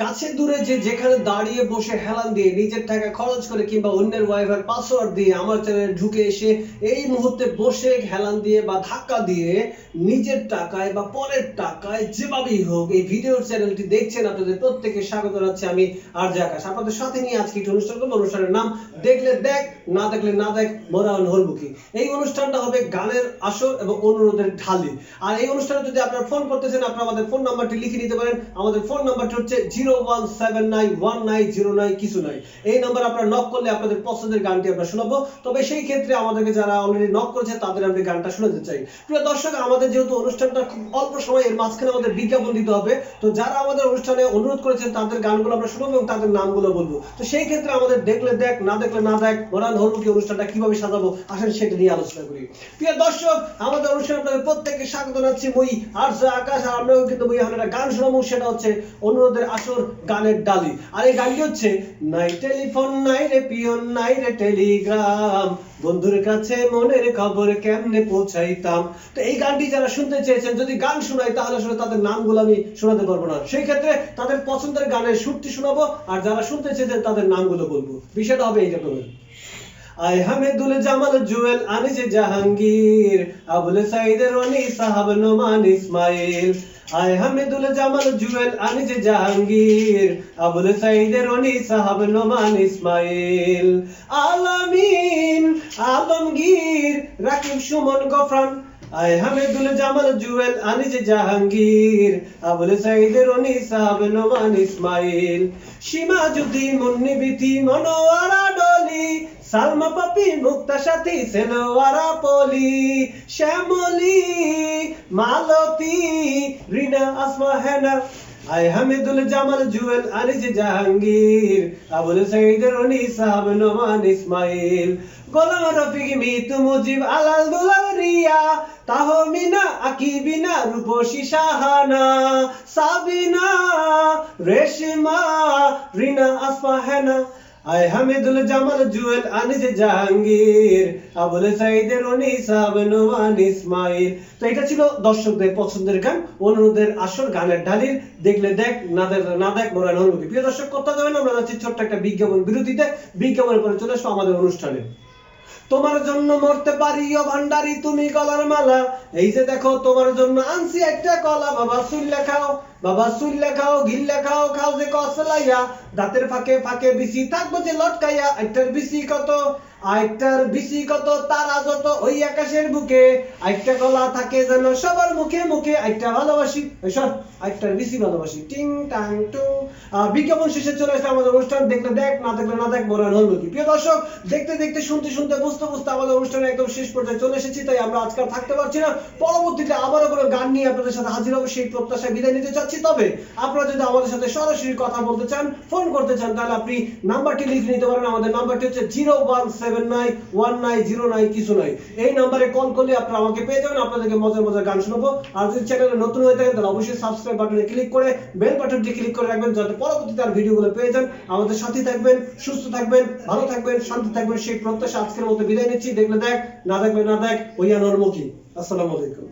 কাছে দূরে যে যেখানে দাঁড়িয়ে বসে হেলান দিয়ে নিজের টাকা খরচ করে কিংবা অন্যের ওয়াইফাই পাসওয়ার্ড দিয়ে আমার চ্যানেলে ঢুকে এসে এই মুহূর্তে বসে হেলান দিয়ে বা ধাক্কা দিয়ে নিজের টাকায় বা পরের টাকায় যেভাবেই হোক এই ভিডিও চ্যানেলটি দেখছেন আপনাদের প্রত্যেকে স্বাগত জানাচ্ছি আমি আর আকাশ। আপনাদের সাথে নিয়ে আজকে একটি অনুষ্ঠান করব। অনুষ্ঠানের নাম দেখলে দেখ, না দেখলে না দেখ মোরান হলমুখী। এই অনুষ্ঠানটা হবে গানের আসর এবং অনুরোধের ঢালি। আর এই অনুষ্ঠানে যদি আপনারা ফোন করতেছেন আপনারা আমাদের ফোন নাম্বারটি লিখে নিতে পারেন। আমাদের ফোন নাম্বারটি হচ্ছে zero one seven nine one nine zero nine কিছু নাই। এই নাম্বার আপনারা নক করলে আপনাদের পছন্দের গানটি আমরা শোনাবো। তবে সেই ক্ষেত্রে আমাদেরকে যারা অলরেডি নক করেছে, তাদের আমি গানটা শোনাতে চাই। প্রিয় দর্শক, আমাদের যেহেতু অনুষ্ঠানটা খুব অল্প সময়, এর মাঝখানে আমাদের বিজ্ঞাপন দিতে হবে। তো যারা আমাদের অনুষ্ঠানে অনুরোধ করেছেন, তাদের গানগুলো আমরা শুনব এবং তাদের নামগুলো বলব। তো সেই ক্ষেত্রে আমাদের দেখলে দেখ, না দেখলে না দেখ মোরান হরমুখী অনুষ্ঠানটা কীভাবে সাজাবো আসেন সেটা নিয়ে আলোচনা করি। প্রিয় দর্শক, আমাদের অনুষ্ঠানে আপনাদের প্রত্যেককে স্বাগত জানাচ্ছি। মই আর আকাশ, আর আমরাও কিন্তু মই এখন একটা গান শোনাবো, সেটা হচ্ছে অনুরোধের আসর। গানের ডালি। আর এই গানটি হচ্ছে, নাই টেলিফোন, নাই রে পিয়ন, নাই রে টেলিগ্রাম। বন্ধুর কাছে মনের খবর কেমনে পৌঁছাইতাম? তো এই গানটি যারা শুনতে চেয়েছেন, যদি গান শোনাই, তাহলে আসলে তাদের নামগুলো আমি শোনাতে পারব না। সেই ক্ষেত্রে তাদের পছন্দের গানের সুরটি শোনাবো, আর যারা শুনতে চেয়েছেন, তাদের নামগুলো বলব। বিষয়টা হবে এই রকমের আয় হামিদুল জামাল জুয়েল আনিস জাহাঙ্গীর, আবুল সাইদ রনি সাহাব নোমান ইসমাইল। আয় হামিদুল জামাল জুয়েল আনিস জাহাঙ্গীর, আবুল সাইদ রনি সাহাব নোমান ইসমাইল। আলামিন, আলমগীর, রাকিব সুমন গফরান। আয় হামিদুল জামাল জুয়েল আনিস জাহাঙ্গীর, আবুল সাইদ রনি সাহাব নোমান ইসমাইল। সীমা যদি মুন্নি বিথি মনোয়ারা ডলি। সালমা পাপি, মুক্তা সাথী সেলোয়ারা পলি। শ্যামলি, মালতী। রিনা, আসমা, হেনা আয় হামিদুল জামাল, জুয়েল, আনিস, জাহাঙ্গীর, আবুল সাইদ, রনি, সাহাব, নোমান, ইসমাইল, গোলাম, রফিক, মিতু, মুজিব, আলাল, দুলাল, রিয়া, তাহমিনা, আকিবিনা, রূপসী সাহানা সাবিনা, রেশমা, রিনা, আসমা, হেনা আয় হামিদুল জামাল জুয়েল আনিস জাহাঙ্গীর, আবুল সাইদের অনিস আবনুমান ইসমাইল। তো এটা ছিল দর্শকদের পছন্দের গান, অনুরোধের আসর গানের ঢালির দেখলে দেখ, না দেখ না দেখ মোরান হলমুখী প্রিয় দর্শক, কথা যাবেন আমরা যাচ্ছি ছোট্ট একটা বিজ্ঞাপন বিরতিতে। বিজ্ঞাপনের পরে চলে আসব আমাদের অনুষ্ঠানে। তোমার জন্য মরতে পারি, ও ভান্ডারি, তুমি গলার মালা। এই যে দেখো, তোমার জন্য আনছি একটা কলা। বাবা সুল্লা খাও বাবা সুল্লা খাও গিল্লা খাও খাও যে কসলাইয়া দাঁতের ফাঁকে ফাঁকে বিসি থাকব যে লটকাইয়া। একটার বিসি কত? আরেকটার বিসি কত? তারা যত ওই আকাশের বুকে। আরেকটা কলা থাকে যেন সবার মুখে মুখে। একটা ভালোবাসি সব আরেকটার বিসি ভালোবাসি। টিং, টাং, টু। বিজ্ঞাপন শেষে চলে আসছে আমাদের অনুষ্ঠান। দেখলে দেখ, না দেখলে না দেখ মরান হল কি? প্রিয় দর্শক, দেখতে দেখতে, শুনতে শুনতে বুঝতে বুঝতে আমাদের অনুষ্ঠানে একদম শেষ পর্যায়ে চলে এসেছি, তাই আমরা আজকাল থাকতে পারছি না। পরবর্তীতে আবারও কোনো গান নিয়ে আপনাদের সাথে হাজির হব, সেই প্রত্যাশায় বিদায় নিতে চাচ্ছি। তবে আপনারা যদি আমাদের সাথে সরাসরি কথা বলতে চান, ফোন করতে চান, তাহলে আপনি নাম্বারটি লিখে নিতে পারেন। আমাদের নাম্বারটি হচ্ছে zero one seven nine one nine zero nine কিছু নাই এই নাম্বারে কল করলে আপনারা আমাকে পেয়ে যাবেন, আপনাদেরকে মজার মজার গান শোনাবো। আর যদি চ্যানেলে নতুন হয়ে থাকেন, তাহলে অবশ্যই সাবস্ক্রাইব বাটনে ক্লিক করে বেল বাটনটি ক্লিক করে রাখবেন, যাতে পরবর্তীতে আর ভিডিওগুলো পেয়ে যান। আমাদের সাথে থাকবেন, সুস্থ থাকবেন, ভালো থাকবেন, শান্তি থাকবেন, সেই প্রত্যাশা আজকের মতো বিদায় নিচ্ছি। দেখলে দেখ না দেখলে না দেখ ওইয়া নর্মুখী আসসালামু আলাইকুম।